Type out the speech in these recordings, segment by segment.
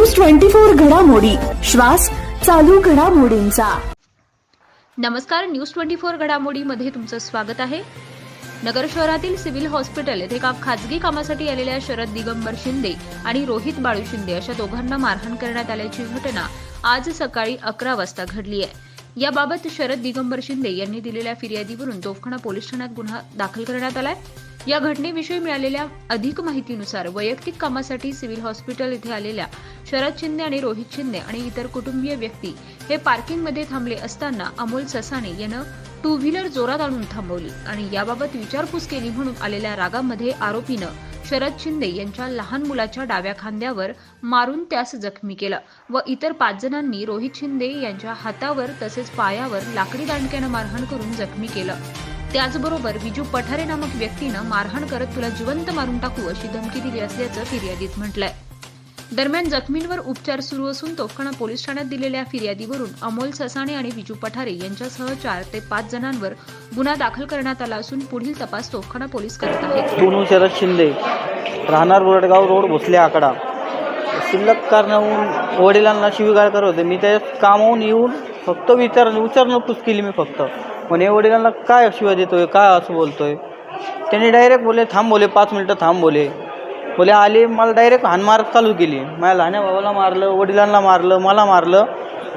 Twenty four घडामोडी. श्वास चालू घडामोडींचा. नमस्कार न्यूज ट्वेंटी फोर घडामोडीमध्ये तुमचं स्वागत आहे. नगर शहरातील सिव्हिल हॉस्पिटल येथे का खाजगी कामासाठी आलेल्या शरद दिगंबर शिंदे आणि रोहित बाळू शिंदे अशा दोघांना मारहाण करण्यात आल्याची घटना आज सकाळी अकरा वाजता घडली आहे. याबाबत शरद दिगंबर शिंदे यांनी दिलेल्या फिर्यादीवरून तोफखाना पोलीस ठाण्यात गुन्हा दाखल करण्यात आलाय. या घटनेविषयी मिळालेल्या अधिक माहितीनुसार वैयक्तिक कामासाठी सिव्हिल हॉस्पिटल इथे आलेल्या शरद शिंदे आणि रोहित शिंदे आणि इतर कुटुंबीय व्यक्ती हे पार्किंगमध्ये थांबले असताना अमोल ससाने यानं टू व्हीलर जोरात आणून थांबवली आणि याबाबत विचारपूस केली म्हणून आलेल्या रागामध्ये आरोपीनं शरद शिंदे यांच्या लहान मुलाच्या डाव्या खांद्यावर मारून त्यास जखमी केलं व इतर पाच जणांनी रोहित शिंदे यांच्या हातावर तसेच पायावर लाकडी दांडक्यानं मारहाण करून जखमी केलं. त्याचबरोबर विजू पठारे नामक व्यक्तीनं मारहाण करत तुला जिवंत मारून टाकू अशी धमकी दिली असल्याचं फिर्यादीत म्हटलंय. दरम्यान जखमींवर उपचार सुरू असून तोफखाना पोलीस ठाण्यात दिलेल्या फिर्यादीवरून अमोल ससाणे आणि विजू पठारे यांच्यासह चार ते पाच जणांवर गुन्हा दाखल करण्यात आला असून पुढील तपास तोफखाना पोलीस करत आहेत. शरद शिंदे राहणार बोरडगाव रोड भोसले आकडा. शिल्लक कारणाहून वडिलांना शिवीगाळ करत होते. मी त्या कामाहून येऊन फक्त विचार विचारणपूस केली मी फक्त. म्हणे वडिलांना काय शिवाय देतोय काय असं बोलतोय? त्यांनी डायरेक्ट बोले थांब बोले पाच मिनटं थांब बोले. बोले आले मला डायरेक्ट हानमार चालू केली. माझ्या लहान्या भावाला मारलं वडिलांना मारलं मला मारलं.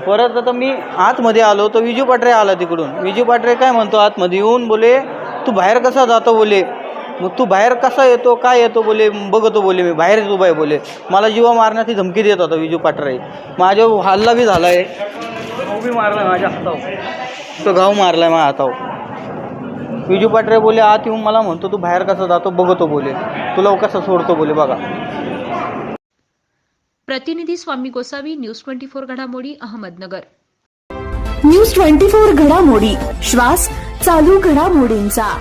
परत आता मी आतमध्ये आलो तर विजू पाटरे आला तिकडून. विजू पाटरे काय म्हणतो आतमध्ये येऊन बोले तू बाहेर कसा जातो बोले? मग तू बाहेर कसा येतो काय येतो बोले बघतो बोले मी बाहेरच उभा आहे बोले. मला जीवा मारण्याची धमकी देत होता विजू पाटरे. माझ्या हल्ला बी झाला आहे बी मारला माझ्या हातावर. तो घाव मारला माझ्या हातावर. विजू पाटरे बोले आत येऊन मला म्हणतो तू बाहेर कसा जातो बघतो बोले. तुला कसं सोडतो बोले बघा. प्रतिनिधी Swami Gosavi news twenty four घडामोडी अहमदनगर. न्यूज ट्वेंटी फोर घडामोडी श्वास चालू घडामोडींचा.